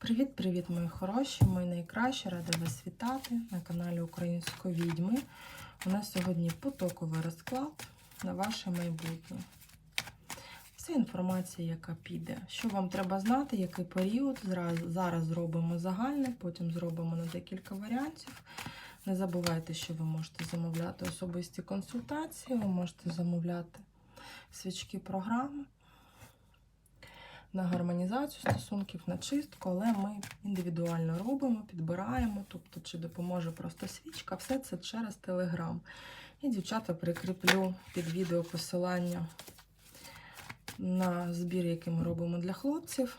Привіт-привіт, мої хороші, мої найкращі, рада вас вітати на каналі Української відьми. У нас сьогодні потоковий розклад на ваше майбутнє. Вся інформація, яка піде. Що вам треба знати, який період. Зараз зробимо загальне, потім зробимо на декілька варіантів. Не забувайте, що ви можете замовляти особисті консультації, ви можете замовляти свічки програми на гармонізацію стосунків, на чистку, але ми індивідуально робимо, підбираємо, тобто чи допоможе просто свічка, все це через Телеграм. І дівчата прикріплю під відео посилання на збір, який ми робимо для хлопців.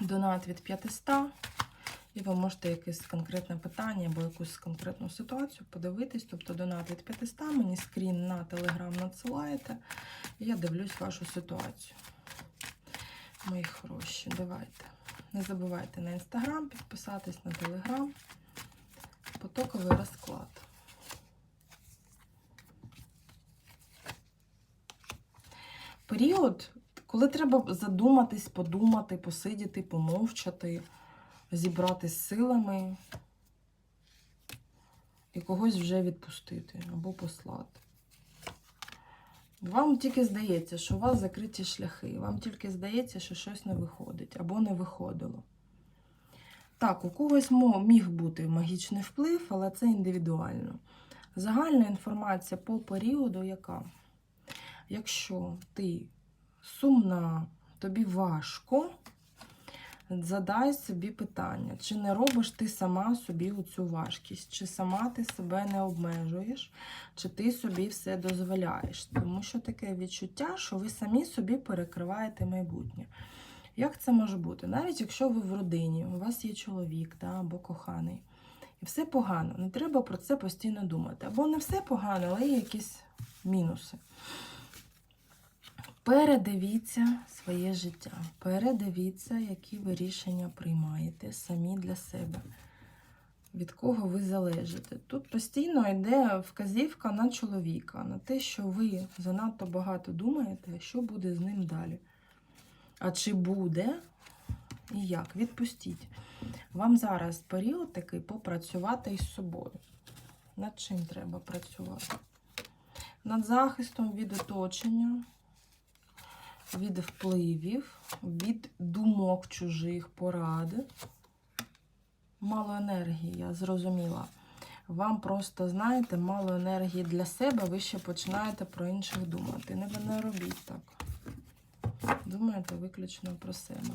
Донат від 500. І ви можете якесь конкретне питання або якусь конкретну ситуацію подивитись. Тобто донат від 500, мені скрін на Телеграм надсилаєте, і я дивлюсь вашу ситуацію. Мої хороші, давайте. Не забувайте на інстаграм підписатись, на телеграм. Потоковий розклад. Період, коли треба задуматись, подумати, посидіти, помовчати, зібрати з силами і когось вже відпустити або послати. Вам тільки здається, що у вас закриті шляхи. Вам тільки здається, що щось не виходить або не виходило. Так, у когось міг бути магічний вплив, але це індивідуально. Загальна інформація по періоду, яка? Якщо ти сумна, тобі важко, задай собі питання, чи не робиш ти сама собі цю важкість, чи сама ти себе не обмежуєш, чи ти собі все дозволяєш. Тому що таке відчуття, що ви самі собі перекриваєте майбутнє. Як це може бути? Навіть якщо ви в родині, у вас є чоловік да, або коханий, і все погано, не треба про це постійно думати. Або не все погано, але є якісь мінуси. Передивіться своє життя, передивіться, які ви рішення приймаєте самі для себе, від кого ви залежите. Тут постійно йде вказівка на чоловіка, на те, що ви занадто багато думаєте, що буде з ним далі. А чи буде і як? Відпустіть. Вам зараз період такий попрацювати із собою. Над чим треба працювати? Над захистом від оточення, від впливів, від думок чужих, поради. Мало енергії, я зрозуміла. Вам просто, знаєте, мало енергії для себе, ви ще починаєте про інших думати. Не, не робіть так. Думаєте виключно про себе.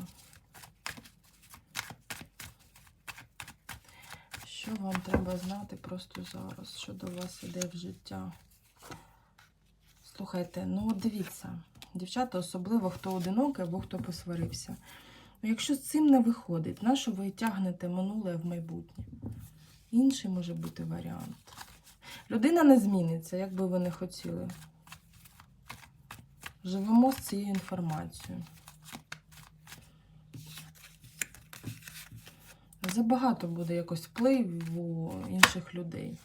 Що вам треба знати просто зараз, що до вас іде в життя? Слухайте, ну дивіться, дівчата, особливо хто одинокий або хто посварився. Ну, якщо з цим не виходить, на що ви тягнете минуле в майбутнє? Інший може бути варіант. Людина не зміниться, як би ви не хотіли. Живемо з цією інформацією. Забагато буде якось впливу інших людей.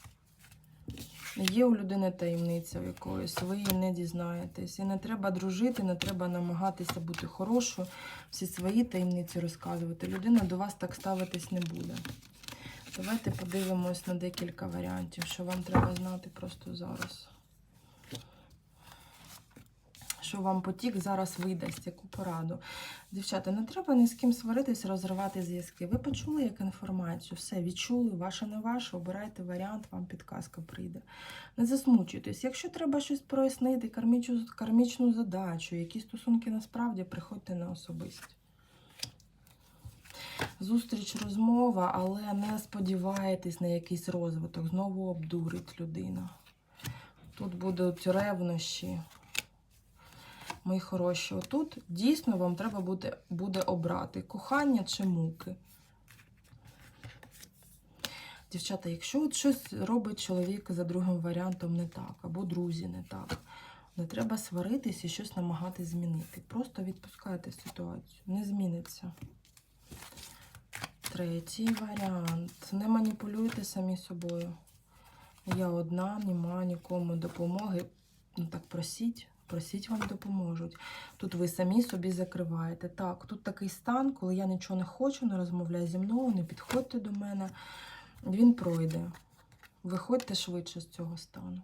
Є у людини таємниця якоїсь, ви її не дізнаєтесь. І не треба дружити, не треба намагатися бути хорошою, всі свої таємниці розказувати. Людина до вас так ставитись не буде. Давайте подивимось на декілька варіантів, що вам треба знати просто зараз. Що вам потік зараз видасть, яку пораду. Дівчата, не треба ні з ким сваритись, розривати зв'язки. Ви почули як інформацію, все, відчули, ваше не ваше, обирайте варіант, вам підказка прийде. Не засмучуйтесь. Якщо треба щось прояснити, кармічну, кармічну задачу, які стосунки насправді, приходьте на особисті. Зустріч, розмова, але не сподівайтесь на якийсь розвиток. Знову обдурить людина. Тут будуть ревнощі. Мої хороші, отут дійсно вам треба буде, буде обрати кохання чи муки. Дівчата, якщо от щось робить чоловік за другим варіантом не так, або друзі не так, не треба сваритись і щось намагатись змінити. Просто відпускайте ситуацію, не зміниться. Третій варіант. Не маніпулюйте самі собою. Я одна, нема нікому допомоги. Ну так просіть, Просіть вам допоможуть. Тут ви самі собі закриваєте. Так, тут такий стан, коли я нічого не хочу, не розмовляю зі мною, не підходьте до мене. Він пройде. Виходьте швидше з цього стану.